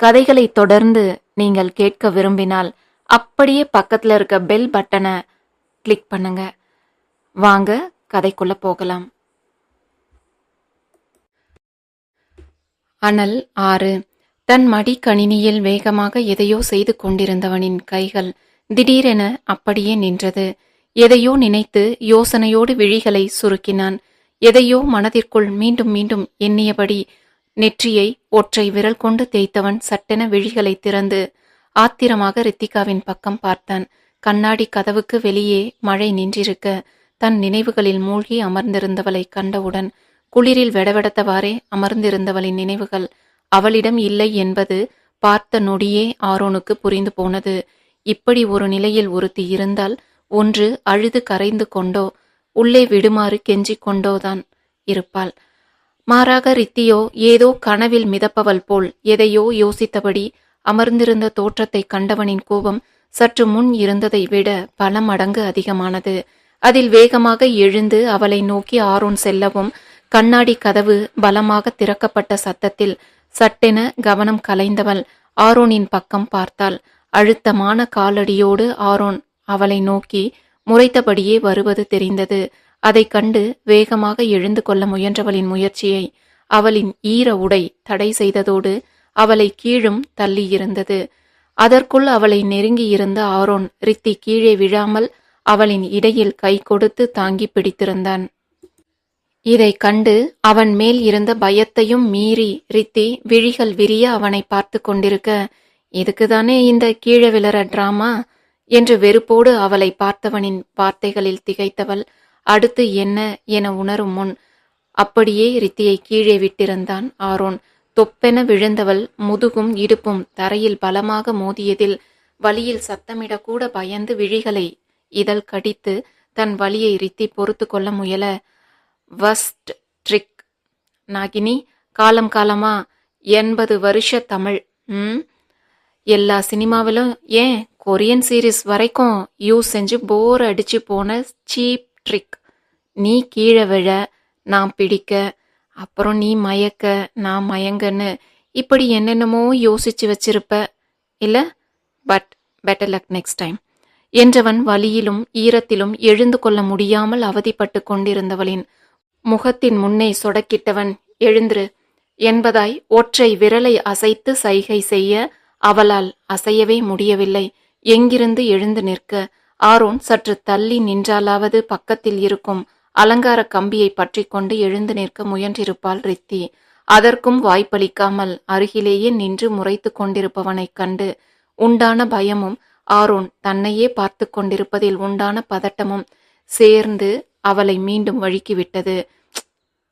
கதைகளை தொடர்ந்து நீங்கள் கேட்க விரும்பினால் அப்படியே பக்கத்தில் இருக்க பெல் பட்டனை கிளிக் பண்ணுங்க. வாங்க கதைக்குள்ள போகலாம். அனல் ஆறு. தன் மடிக்கணினியில் வேகமாக எதையோ செய்து கொண்டிருந்தவனின் கைகள் திடீரென அப்படியே நின்றது. எதையோ நினைத்து யோசனையோடு விழிகளை சுருக்கினான். எதையோ மனதிற்குள் மீண்டும் மீண்டும் எண்ணியபடி நெற்றியை ஒற்றை விரல் கொண்டு தேய்த்தவன் சட்டென விழிகளை திறந்து ஆத்திரமாக ரித்திகாவின் பக்கம் பார்த்தான். கண்ணாடி கதவுக்கு வெளியே மழை நின்றிருக்க தன் நினைவுகளில் மூழ்கி அமர்ந்திருந்தவளை கண்டவுடன் குளிரில் வெடவெடத்தவாறே அமர்ந்திருந்தவளின் நினைவுகள் அவளிடம் இல்லை என்பது பார்த்த நொடியே ஆரோனுக்கு புரிந்து போனது. இப்படி ஒரு நிலையில் ஒருத்தி இருந்தால் ஒன்று அழுது கரைந்து கொண்டோ உள்ளே விடுமாறு கெஞ்சிக் கொண்டோதான் இருப்பாள். மாறாக ரித்தியோ ஏதோ கனவில் மிதப்பவள் போல் எதையோ யோசித்தபடி அமர்ந்திருந்த தோற்றத்தை கண்டவனின் கோபம் சற்று முன் இருந்ததை விட பல மடங்கு அதிகமானது. அதில் வேகமாக எழுந்து அவளை நோக்கி ஆரோன் செல்லவும் கண்ணாடி கதவு பலமாக திறக்கப்பட்ட சத்தத்தில் சட்டென கவனம் கலைந்தவள் ஆரோனின் பக்கம் பார்த்தாள். அழுத்தமான காலடியோடு ஆரோன் அவளை நோக்கி முறைத்தபடியே வருவது தெரிந்தது. அதைக் கண்டு வேகமாக எழுந்து கொள்ள முயன்றவளின் முயற்சியை அவளின் ஈர உடை தடை செய்ததோடு அவளை கீழும் தள்ளியிருந்தது. அதற்குள் அவளை நெருங்கியிருந்த ஆரோன் ரித்தி கீழே விழாமல் அவளின் இடையில் கை கொடுத்து தாங்கி பிடித்திருந்தான். இதைக் கண்டு அவன் மேல் இருந்த பயத்தையும் மீறி ரித்தி விழிகள் விரிய அவனை பார்த்து கொண்டிருக்க இதுக்குதானே இந்த கீழே விழற டிராமா? என்று வெறுப்போடு அவளை பார்த்தவனின் வார்த்தைகளில் திகைத்தவள் அடுத்து என்ன என உணரும் முன் அப்படியே ரித்தியை கீழே விட்டிருந்தான் ஆரோன். தொப்பென விழுந்தவள் முதுகும் இடுப்பும் தரையில் பலமாக மோதியதில் வலியில் சத்தமிடக்கூட பயந்து விழிகளை இதழ் கடித்து தன் வலியை ரித்தி பொறுத்து கொள்ள முயல வஸ்ட் ட்ரிக். நாகினி காலம் காலமா? எண்பது வருஷ தமிழ். ம்? எல்லா சினிமாவிலும் ஏன் கொரியன் சீரிஸ் வரைக்கும் யூஸ் செஞ்சு போர் அடிச்சு போன சீப் ட்ரிக். நீ கீழே விழ நான் பிடிக்க அப்புறம் நீ மயக்க நான் மயங்கன்னு இப்படி என்னென்னமோ யோசிச்சு வச்சிருப்ப. இல்லை? But better luck next time என்றவன் வலியிலும் ஈரத்திலும் எழுந்து கொள்ள முடியாமல் அவதிப்பட்டு கொண்டிருந்தவளின் முகத்தின் முன்னே சொடக்கிட்டவன் எழுந்திரு. என்பதாய் ஒற்றை விரலை அசைத்து சைகை செய்ய அவளால் அசையவே முடியவில்லை. எங்கிருந்து எழுந்து நிற்க? ஆரோன் சற்று தள்ளி நின்றாலாவது பக்கத்தில் இருக்கும் அலங்கார கம்பியை பற்றி கொண்டு எழுந்து நிற்க முயன்றிருப்பாள் ரித்தி. அதற்கும் வாய்ப்பளிக்காமல் அருகிலேயே நின்று முறைத்து கொண்டிருப்பவனைக் கண்டு உண்டான பயமும் ஆரோன் தன்னையே பார்த்து கொண்டிருப்பதில் உண்டான பதட்டமும் சேர்ந்து அவளை மீண்டும் வழுக்கிவிட்டது.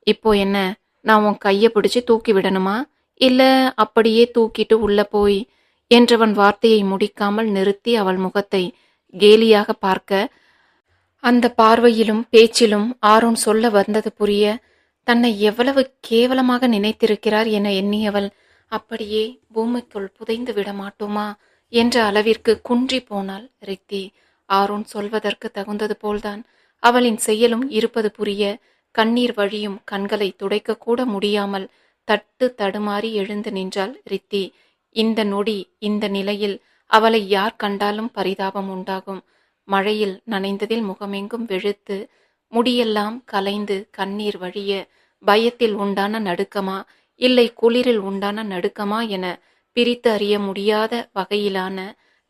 இப்போ என்ன? நான் உன் கையை பிடிச்சு தூக்கி விடணுமா? இல்ல அப்படியே தூக்கிட்டு உள்ள போய்? என்றவன் வார்த்தையை முடிக்காமல் நிறுத்தி அவள் முகத்தை கேலியாக பார்க்க அந்த பார்வையிலும் பேச்சிலும் ஆரோன் சொல்ல வந்தது புரிய தன்னை எவ்வளவு கேவலமாக நினைத்திருக்கிறார் என எண்ணியவள் அப்படியே பூமிக்குள் புதைந்து விட மாட்டோமா? என்ற அளவிற்கு குன்றி போனாள் ரித்தி. ஆரோன் சொல்வதற்கு தகுந்தது போல்தான். அவளின் செயலும் இருப்பது புரிய கண்ணீர் வழியும் கண்களை துடைக்க கூட முடியாமல் தட்டு தடுமாறி எழுந்து நின்றாள் ரித்தி. இந்த நொடி இந்த நிலையில் அவளை யார் கண்டாலும் பரிதாபம் உண்டாகும். மழையில் நனைந்ததில் முகமெங்கும் வெளுத்து முடியெல்லாம் கலைந்து கண்ணீர் வழிய பயத்தில் உண்டான நடுக்கமா இல்லை குளிரில் உண்டான நடுக்கமா என பிரித்து அறிய முடியாத வகையிலான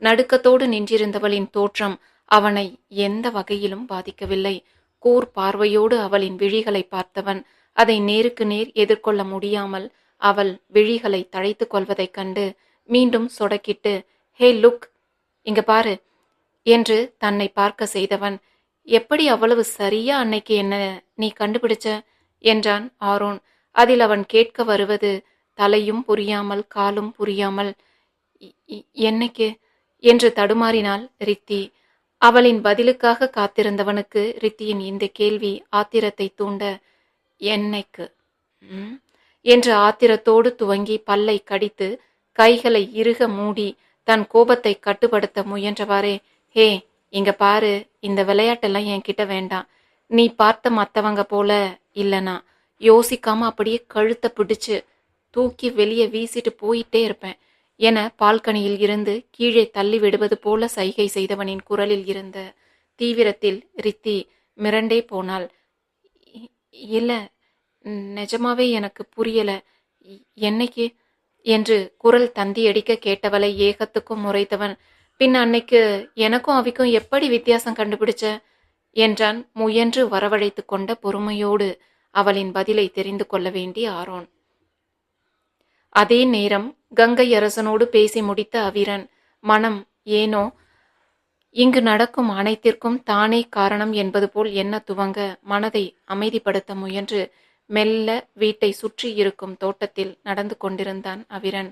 நடுக்கத்தோடு நின்றிருந்தவளின் தோற்றம் அவனை எந்த வகையிலும் பாதிக்கவில்லை. கூர் பார்வையோடு அவளின் விழிகளை பார்த்தவன் அதை நேருக்கு நேர் எதிர்கொள்ள முடியாமல் அவள் விழிகளை தழைத்துக் கொள்வதைக் கண்டு மீண்டும் சொடக்கிட்டு ஹே லுக் இங்க பாரு என்று தன்னை பார்க்க செய்தவன் எப்படி அவ்வளவு சரியா அன்னைக்கு என்ன நீ கண்டுபிடிச்ச? என்றான் ஆரோன். அதில் அவன் கேட்க வருவது தலையும் புரியாமல் காலும் புரியாமல் என்னைக்கு? என்று தடுமாறினாள் ரித்தி. அவளின் பதிலுக்காக காத்திருந்தவனுக்கு ரித்தியின் இந்த கேள்வி ஆத்திரத்தை தூண்ட என்னைக்கு? என்று ஆத்திரத்தோடு துவங்கி பல்லை கடித்து கைகளை இறுக மூடி தன் கோபத்தை கட்டுப்படுத்த முயன்றவாறே ஹே இங்க பாரு இந்த விளையாட்டெல்லாம் என்கிட்ட வேண்டாம். நீ பார்த்த மத்தவங்க போல இல்லனா. யோசிக்காம அப்படியே கழுத்தை பிடிச்சு தூக்கி வெளியே வீசிட்டு போயிட்டே இருப்பேன். என பால்கனியில் இருந்து கீழே தள்ளி விடுவது போல சைகை செய்தவனின் குரலில் இருந்த தீவிரத்தில் ரித்தி மிரண்டே போனாள். இல்லை நிஜமாவே எனக்கு புரியல. என்னைக்கு? என்று குரல் தந்தியடிக்க கேட்டவளை ஏகத்துக்கும் முறைத்தவன் பின் அன்னைக்கு எனக்கும் அவிக்கும் எப்படி வித்தியாசம் கண்டுபிடிச்ச? என்றான் முயன்று வரவழைத்து கொண்ட பொறுமையோடு அவளின் பதிலை தெரிந்து கொள்ள வேண்டிய ஆரோன். அதே நேரம் கங்கை அரசனோடு பேசி முடித்த அவிரன் மனம் ஏனோ இங்கு நடக்கும் அனைத்திற்கும் தானே காரணம் என்பது போல் என்ன துவங்க மனதை அமைதிப்படுத்த முயன்று மெல்ல வீட்டை சுற்றி இருக்கும் தோட்டத்தில் நடந்து கொண்டிருந்தான் அவிரன்.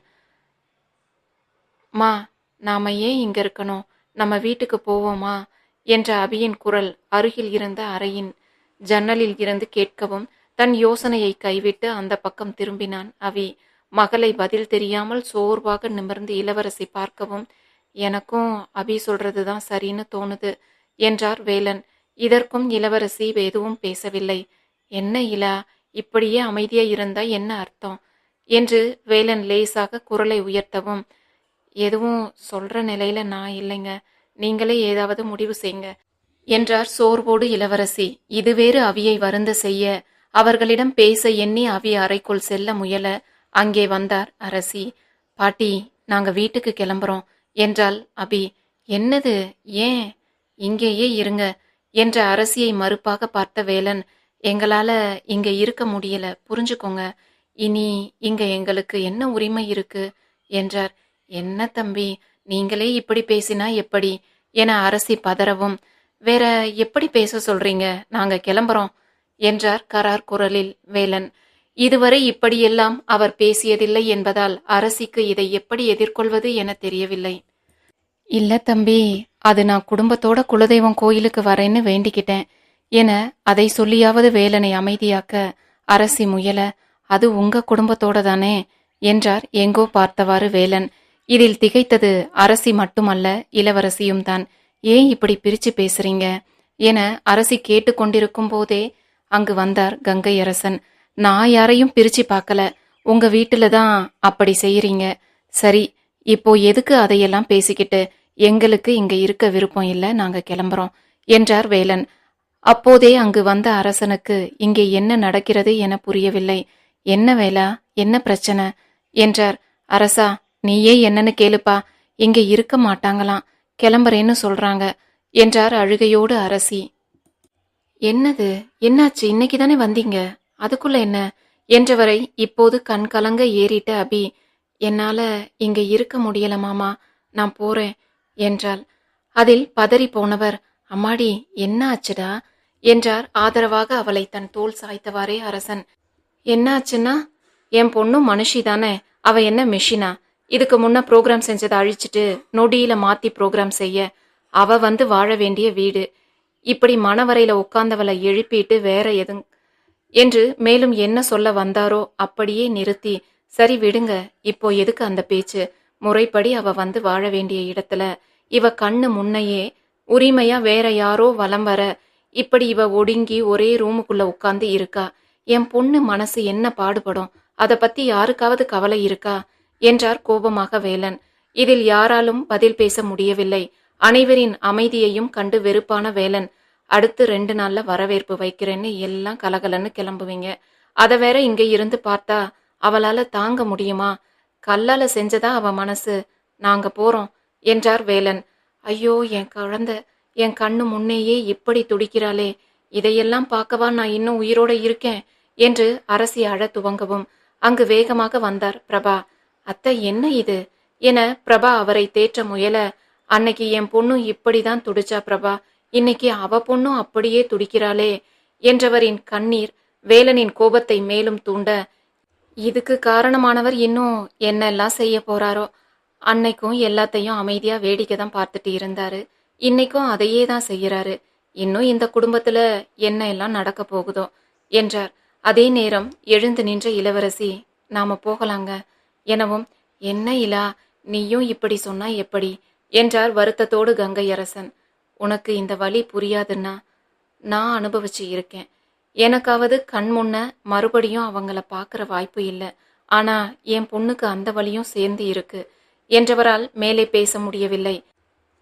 மா நாம ஏன் இங்க இருக்கணும்? நம்ம வீட்டுக்கு போவோமா? என்ற அபியின் குரல் அருகில் இருந்த அறையின் ஜன்னலில் இருந்து கேட்கவும் தன் யோசனையை கைவிட்டு அந்த பக்கம் திரும்பினான் அவி. மகளை பதில் தெரியாமல் சோர்வாக நிமிர்ந்து இளவரசி பார்க்கவும் எனக்கும் அபி சொல்றதுதான் சரின்னு தோணுது என்றார் வேலன். இதற்கும் இளவரசி எதுவும் பேசவில்லை. என்ன இலா இப்படியே அமைதியா இருந்தா என்ன அர்த்தம்? என்று வேலன் லேசாக குரலை உயர்த்தவும் எதுவும் சொல்ற நிலையில நான் இல்லைங்க. நீங்களே ஏதாவது முடிவு செய்யுங்க. என்றார் சோர்வோடு இளவரசி. இது வேறு அவியை வருந்த செய்ய. அவர்களிடம் பேச எண்ணி அவி அறைக்குள் செல்ல முயல. அங்கே வந்தார் அரசி. பாட்டி நாங்க வீட்டுக்கு கிளம்புறோம். என்றால் அபி. என்னது? ஏன்? இங்கேயே இருங்க என்ற அரசியை மறுப்பாக பார்த்த வேலன். எங்களால இங்க இருக்க முடியல. புரிஞ்சுக்கோங்க. இனி இங்க எங்களுக்கு என்ன உரிமை இருக்கு? என்றார். என்ன தம்பி நீங்களே இப்படி பேசினா எப்படி? என அரசி பதறவும். வேற எப்படி பேச சொல்றீங்க? நாங்க கிளம்புறோம் என்றார் கரார் குரலில் வேலன். இதுவரை இப்படியெல்லாம் அவர் பேசியதில்லை என்பதால் அரசிக்கு இதை எப்படி எதிர்கொள்வது என தெரியவில்லை. இல்ல தம்பி அது நான் குடும்பத்தோட குலதெய்வம் கோயிலுக்கு வரேன்னு வேண்டிக்கிட்டேன் என அதை சொல்லியாவது வேலனை அமைதியாக்க அரசி முயல அது உங்க குடும்பத்தோட தானே என்றார் எங்கோ பார்த்தவாறு வேலன். இதில் திகைத்தது அரசி மட்டுமல்ல இளவரசியும் தான். ஏன் இப்படி பிரிச்சு பேசுறீங்க? என அரசி கேட்டுக்கொண்டிருக்கும் போதே அங்கு வந்தார் கங்கை அரசன் நான் யாரையும் பிரிச்சு பார்க்கல. உங்க வீட்டுல தான் அப்படி செய்யறீங்க சரி இப்போ எதுக்கு அதையெல்லாம் பேசிக்கிட்டு எங்களுக்கு இங்க இருக்க விருப்பம் இல்லை நாங்க கிளம்புறோம் என்றார் வேலன். அப்போதே அங்கு வந்த அரசனுக்கு இங்கே என்ன நடக்கிறது என புரியவில்லை. என்ன வேலா? என்ன பிரச்சனை? என்றார். அரசா நீயே என்னன்னு கேளுப்பா. இங்க இருக்க மாட்டாங்களாம். கிளம்புறேன்னு சொல்றாங்க என்றார் அழுகையோடு அரசி. என்னது? என்னாச்சு? இன்னைக்கு தானே வந்தீங்க? அதுக்குள்ள என்ன? என்றவரை இப்போது கண் கலங்க ஏறிட்ட அபி. என்னால இங்க இருக்க முடியல மாமா. நான் போறேன் என்றாள். அதில் பதறி போனவர் அம்மாடி என்ன ஆச்சுடா? என்றார் ஆதரவாக அவளை தன் தோல் சாய்த்தவாறே அரசன். என்ன ஆச்சுன்னா என் பொண்ணும் மனுஷி தானே. அவ என்ன மெஷினா? இதுக்கு முன்ன ப்ரோக்ராம் செஞ்சதை அழிச்சிட்டு நொடியில மாத்தி ப்ரோக்ராம் செய்ய அவ வந்து வாழ வேண்டிய வீடு. இப்படி மணவரையில உட்கார்ந்தவளை எழுப்பிட்டு வேற எதுங் என்று மேலும் என்ன சொல்ல வந்தாரோ அப்படியே நிறுத்தி சரி விடுங்க இப்போ எதுக்கு அந்த பேச்சு? முறைப்படி அவ வந்து வாழ வேண்டிய இடத்துல இவ கண்ணு முன்னையே உரிமையா வேற யாரோ வலம் வர இப்படி இவ ஒடுங்கி ஒரே ரூமுக்குள்ள உட்கார்ந்து இருக்கா? என் பொண்ணு மனசு என்ன பாடுபடும்? அதை பத்தி யாருக்காவது கவலை இருக்கா? என்றார் கோபமாக வேலன். இதில் யாராலும் பதில் பேச முடியவில்லை. அனைவரின் அமைதியையும் கண்டு வெறுப்பான வேலன் அடுத்து ரெண்டு நாள்ல வரவேற்பு வைக்கிறேன்னு எல்லாம் கலகலன்னு கிளம்புவீங்க. அதை வேற இங்க இருந்து பார்த்தா அவளால தாங்க முடியுமா? கல்லால செஞ்சதா அவ மனசு. நாங்க போறோம் என்றார் வேலன். ஐயோ என் குழந்த என் கண்ணு முன்னேயே இப்படி துடிக்கிறாளே. இதையெல்லாம் பார்க்கவா நான் இன்னும் உயிரோட இருக்கேன்? என்று அரசி அழ துவங்கவும் அங்கு வேகமாக வந்தார் பிரபா. அத்தை என்ன இது? என பிரபா அவரை தேற்ற முயல அன்னைக்கு என் பொண்ணும் இப்படிதான் துடிச்சா பிரபா. இன்னைக்கு அவ பொண்ணும் அப்படியே துடிக்கிறாளே என்றவரின் கண்ணீர் வேலனின் கோபத்தை மேலும் தூண்ட இதுக்கு காரணமானவர் இன்னும் என்னெல்லாம் செய்ய போறாரோ? அன்னைக்கும் எல்லாத்தையும் அமைதியா வேடிக்கை தான் பார்த்துட்டு இருந்தாரு. இன்னைக்கும் அதையே தான் செய்யறாரு. இன்னும் இந்த குடும்பத்துல என்ன எல்லாம் நடக்க போகுதோ? என்றார். அதே நேரம் எழுந்து நின்ற இளவரசி நாம போகலாங்க. எனவும் என்ன இலா நீயும் இப்படி சொன்னா எப்படி? என்றார் வருத்தத்தோடு கங்கை அரசன் உனக்கு இந்த வழி புரியாதுன்னா நான் அனுபவிச்சு இருக்கேன். எனக்காவது கண் முன்ன மறுபடியும் அவங்கள பார்க்குற வாய்ப்பு இல்லை. ஆனா என் பொண்ணுக்கு அந்த வழியும் சேர்ந்து இருக்கு. என்றவரால் மேலே பேச முடியவில்லை.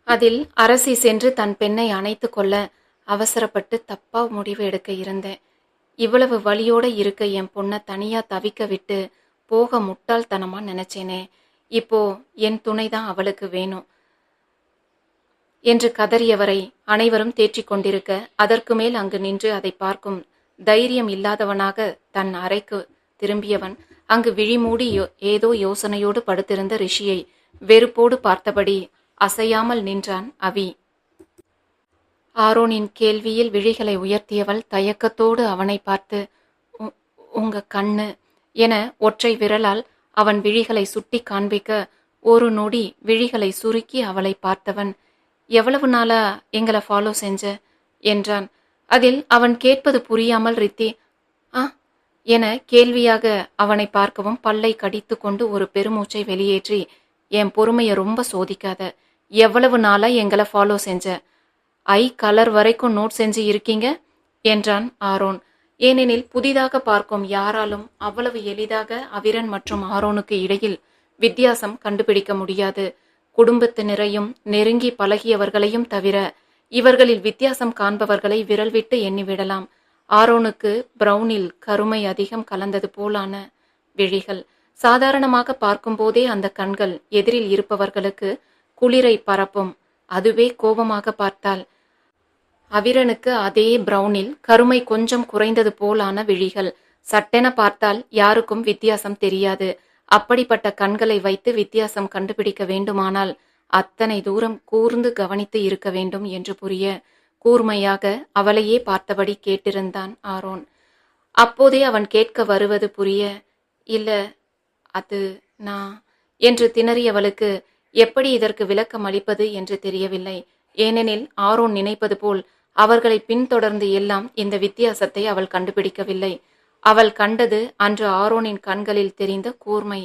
அதில் அரசி சென்று தன் பெண்ணை அணைத்து கொள்ள அவசரப்பட்டு தப்பா முடிவு எடுக்க இருந்தேன். இவ்வளவு வழியோட இருக்க என் பொண்ணை தனியா தவிக்க விட்டு போக முட்டாள்தனமா நினைச்சேனே. இப்போ என் துணைதான் அவளுக்கு வேணும். என்று கதறியவரை அனைவரும் தேற்றிக் கொண்டிருக்க அதற்கு மேல் அங்கு நின்று அதை பார்க்கும் தைரியம் இல்லாதவனாக தன் அறைக்கு திரும்பியவன் அங்கு விழிமூடி யோ- ஏதோ யோசனையோடு படுத்திருந்த ரிஷியை வெறுப்போடு பார்த்தபடி அசையாமல் நின்றான் அவி. ஆரோனின் கேள்வியில் விழிகளை உயர்த்தியவள் தயக்கத்தோடு அவனை பார்த்து "உ- உங்க கண்ணு என ஒற்றை விரலால் அவன் விழிகளை சுட்டி காண்பிக்க ஒரு நொடி விழிகளை சுருக்கி அவளை பார்த்தவன் எவ்வளவு நாளா எங்களை ஃபாலோ செஞ்ச? என்றான். அதில் அவன் கேட்பது புரியாமல் ரித்தி ஆ? என கேள்வியாக அவனை பார்க்கவும் பல்லை கடித்து கொண்டு ஒரு பெருமூச்சை வெளியேற்றி என் பொறுமையை ரொம்ப சோதிக்காத. எவ்வளவு நாளா எங்களை ஃபாலோ செஞ்ச? ஐ கலர் வரைக்கும் நோட் செஞ்சு இருக்கீங்க? என்றான் ஆரோன். ஏனெனில் புதிதாக பார்க்கும் யாராலும் அவ்வளவு எளிதாக அவிரன் மற்றும் ஆரோனுக்கு இடையில் வித்தியாசம் கண்டுபிடிக்க முடியாது. குடும்பத்தினரையும் நெருங்கி பழகியவர்களையும் தவிர இவர்களில் வித்தியாசம் காண்பவர்களை விரல் விட்டு எண்ணிவிடலாம். ஆரோனுக்கு பிரவுனில் கருமை அதிகம் கலந்தது போலான விழிகள். சாதாரணமாக பார்க்கும்போதே அந்த கண்கள் எதிரில் இருப்பவர்களுக்கு குளிரை பரப்பும். அதுவே கோபமாக பார்த்தால் அவிரனுக்கு அதே பிரவுனில் கருமை கொஞ்சம் குறைந்தது போலான விழிகள். சட்டென பார்த்தால் யாருக்கும் வித்தியாசம் தெரியாது. அப்படிப்பட்ட கண்களை வைத்து வித்தியாசம் கண்டுபிடிக்க வேண்டுமானால் அத்தனை தூரம் கூர்ந்து கவனித்து இருக்க வேண்டும் என்று புரிய கூர்மையாக அவளையே பார்த்தபடி கேட்டிருந்தான் ஆரோன். அப்போதே அவன் கேட்க வருவது புரிய இல்ல அது நான் என்று திணறியவளுக்கு எப்படி இதற்கு விளக்கம் அளிப்பது? என்று தெரியவில்லை. ஏனெனில் ஆரோன் நினைப்பது போல் அவர்களை பின்தொடர்ந்து எல்லாம் இந்த வித்தியாசத்தை அவள் கண்டுபிடிக்கவில்லை. அவள் கண்டது அன்று ஆரோனின் கண்களில் தெரிந்த கூர்மை.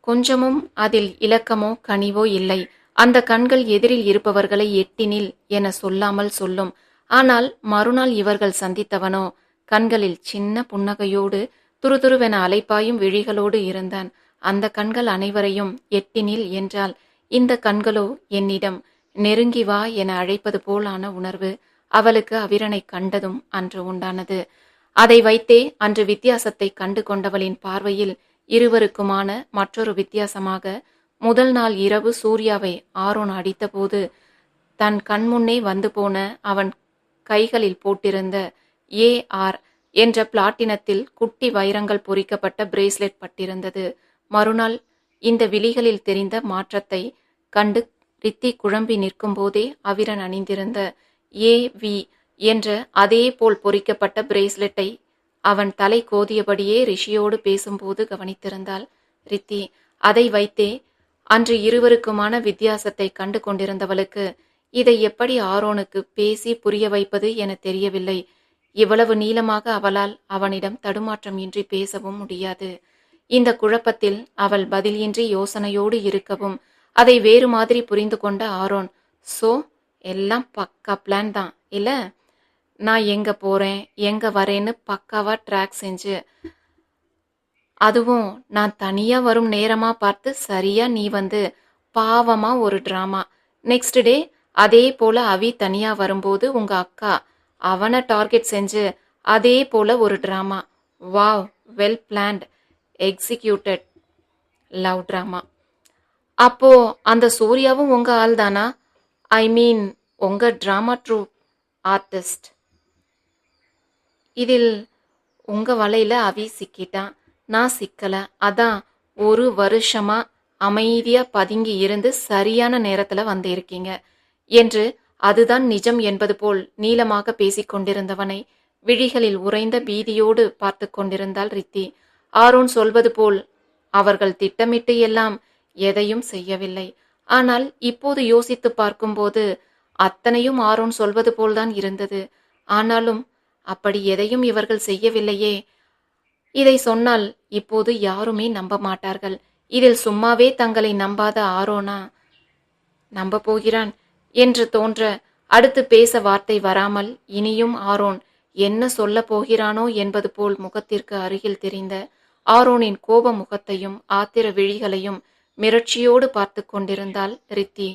கொஞ்சமும் அதில் இலக்கமோ கனிவோ இல்லை. அந்த கண்கள் எதிரில் இருப்பவர்களை எட்டினில் என சொல்லாமல் சொல்லும். ஆனால் மறுநாள் இவர்கள் சந்தித்தவனோ? கண்களில் சின்ன புன்னகையோடு துருதுருவென அலைப்பாயும் விழிகளோடு இருந்தான். அந்த கண்கள் அனைவரையும் எட்டினில் என்றால் இந்த கண்களோ என்னிடம்? நெருங்கி வா என அழைப்பது போலான உணர்வு அவளுக்கு அவிரனை கண்டதும் அன்று உண்டானது. அதை வைத்தே அன்று வித்தியாசத்தை கண்டு கொண்டவளின் பார்வையில் இருவருக்குமான மற்றொரு வித்தியாசமாக முதல் நாள் இரவு சூர்யாவை ஆரோன் அடித்தபோது தன் கண்முன்னே வந்து போன அவன் கைகளில் போட்டிருந்த ஏ ஆர் என்ற பிளாட்டினத்தில் குட்டி வைரங்கள் பொறிக்கப்பட்ட பிரேஸ்லெட் பட்டிருந்தது. மறுநாள் இந்த விழிகளில் தெரிந்த மாற்றத்தை கண்டு ரித்தி குழம்பி நிற்கும் போதே அவிரன் அணிந்திருந்த ஏ வி என்ற அதே போல் பொறிக்கப்பட்ட பிரேஸ்லெட்டை அவன் தலை கோதியபடியே ரிஷியோடு பேசும்போது கவனித்திருந்தாள். ரித்தி அதை வைத்தே அன்று இருவருக்குமான வித்தியாசத்தை கண்டு கொண்டிருந்தவளுக்கு இதை எப்படி ஆரோனுக்கு பேசி புரிய வைப்பது என தெரியவில்லை. இவ்வளவு நீளமாக அவளால் அவனிடம் தடுமாற்றம் இன்றி பேசவும் முடியாது. இந்த குழப்பத்தில் அவள் பதிலின்றி யோசனையோடு இருக்கவும் அதை வேறு மாதிரி புரிந்து கொண்ட ஆரோன் ஸோ எல்லாம் பக்கா பிளான் தான். இல்லை நான் எங்கே போகிறேன் எங்கே வரேன்னு பக்காவாக ட்ராக் செஞ்சு அதுவும் நான் தனியாக வரும் நேரமாக பார்த்து சரியாக நீ வந்து பாவமாக ஒரு ட்ராமா நெக்ஸ்ட் டே அதே போல் அவி தனியாக வரும்போது உங்கள் அக்கா அவனை டார்கெட் செஞ்சு அதே போல் ஒரு drama wow well planned executed love drama அப்போ அந்த சூர்யாவும் உங்க ஆள் தானா ஐ மீன் உங்க ட்ராமா ட்ரூப் ஆர்டிஸ்ட் இதில் உங்க வலையில அவி சிக்கிட்டான் நான் சிக்கல. அதான் ஒரு வருஷமா அமைதியா பதுங்கி இருந்து சரியான நேரத்துல வந்திருக்கீங்க என்று அதுதான் நிஜம் என்பது போல் நீளமாக பேசிக்கொண்டிருந்தவனை விழிகளில் உறைந்த பீதியோடு பார்த்து கொண்டிருந்தாள் ரித்தி. ஆரோன் சொல்வது போல் அவர்கள் திட்டமிட்டு எல்லாம் எதையும் செய்யவில்லை. ஆனால் இப்போது யோசித்து பார்க்கும்போது அத்தனையும் ஆரோன் சொல்வது போல்தான் இருந்தது. ஆனாலும் அப்படி எதையும் இவர்கள் செய்யவில்லையே. இதை சொன்னால் இப்போது யாருமே நம்ப மாட்டார்கள். இதில் சும்மாவே தங்களை நம்பாத ஆரோனா? நம்ப போகிறான் என்று தோன்ற அடுத்து பேச வார்த்தை வராமல் இனியும் ஆரோன் என்ன சொல்ல போகிறானோ என்பது போல் முகத்திற்கு அருகில் தெரிந்த ஆரோனின் கோப முகத்தையும் ஆத்திர விழிகளையும் மிரட்சியோடு பார்த்து கொண்டிருந்தாள் ரித்தி.